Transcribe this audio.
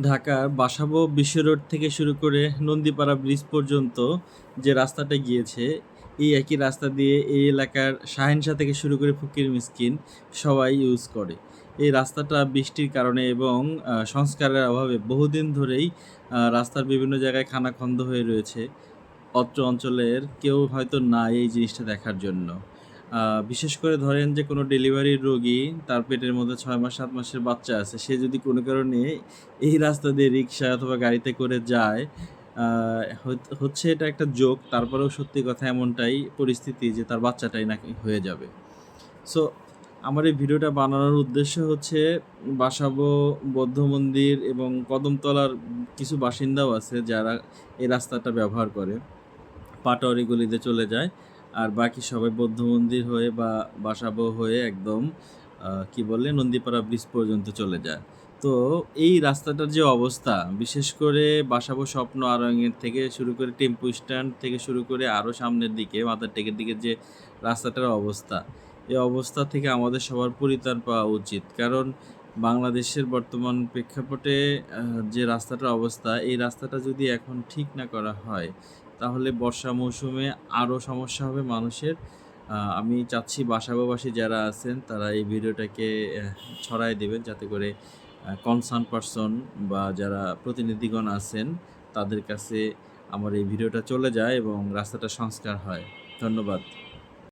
ঢাকার বাসাবো বিশ্ব রোড থেকে শুরু করে নন্দীপাড়া ব্রিজ পর্যন্ত যে রাস্তাটা গিয়েছে, এই একই রাস্তা দিয়ে এই এলাকার শাহেনশা থেকে শুরু করে ফকির মিসকিন সবাই ইউজ করে। এই রাস্তাটা বৃষ্টির কারণে এবং সংস্কারের অভাবে বহুদিন ধরেই রাস্তার বিভিন্ন জায়গায় খানাখন্দ হয়ে রয়েছে। অত্র অঞ্চলের কেউ হয়তো নাই এই জিনিসটা দেখার জন্য। বিশেষ করে ধরেন যে কোনো ডেলিভারির রোগী তার পেটের মধ্যে ছয় মাস, সাত মাসের বাচ্চা আছে, সে যদি কোনো কারণে এই রাস্তা দিয়ে রিক্সা অথবা গাড়িতে করে যায় হচ্ছে এটা একটা জোক তারপরেও সত্যি কথা এমনটাই পরিস্থিতি যে তার বাচ্চাটাই নাকি হয়ে যাবে। সো আমার এই ভিডিওটা বানানোর উদ্দেশ্য হচ্ছে বাসাবো, বৌদ্ধ মন্দির এবং কদমতলার কিছু বাসিন্দাও আছে যারা এই রাস্তাটা ব্যবহার করে পাটোয়ারি গলিতে চলে যায়। আর বাকি সবাই বৌদ্ধ মন্দির হয়ে বা বাসাবো হয়ে একদম কি বলে, নন্দীপাড়া ব্রিজ পর্যন্ত চলে যায়। তো এই রাস্তাটার যে অবস্থা, বিশেষ করে বাসাবো স্বপ্ন আরঙের থেকে শুরু করে টেম্পু স্ট্যান্ড থেকে শুরু করে আরও সামনের দিকে, মাথার টেকের দিকে যে রাস্তাটার অবস্থা, এই অবস্থা থেকে আমাদের সবার পরিত্রাণ পাওয়া উচিত। কারণ বাংলাদেশের বর্তমান প্রেক্ষাপটে যে রাস্তাটার অবস্থা, এই রাস্তাটা যদি এখন ঠিক না করা হয় তাহলে বর্ষা মৌসুমে আরও সমস্যা হবে মানুষের। আমি চাচ্ছি বাসাবাসী যারা আছেন, তারা এই ভিডিওটাকে ছড়াই দেবেন যাতে করে কনসার্ন পারসন বা যারা প্রতিনিধিগণ আছেন, তাদের কাছে আমার এই ভিডিওটা চলে যায় এবং রাস্তাটা সংস্কার হয়। ধন্যবাদ।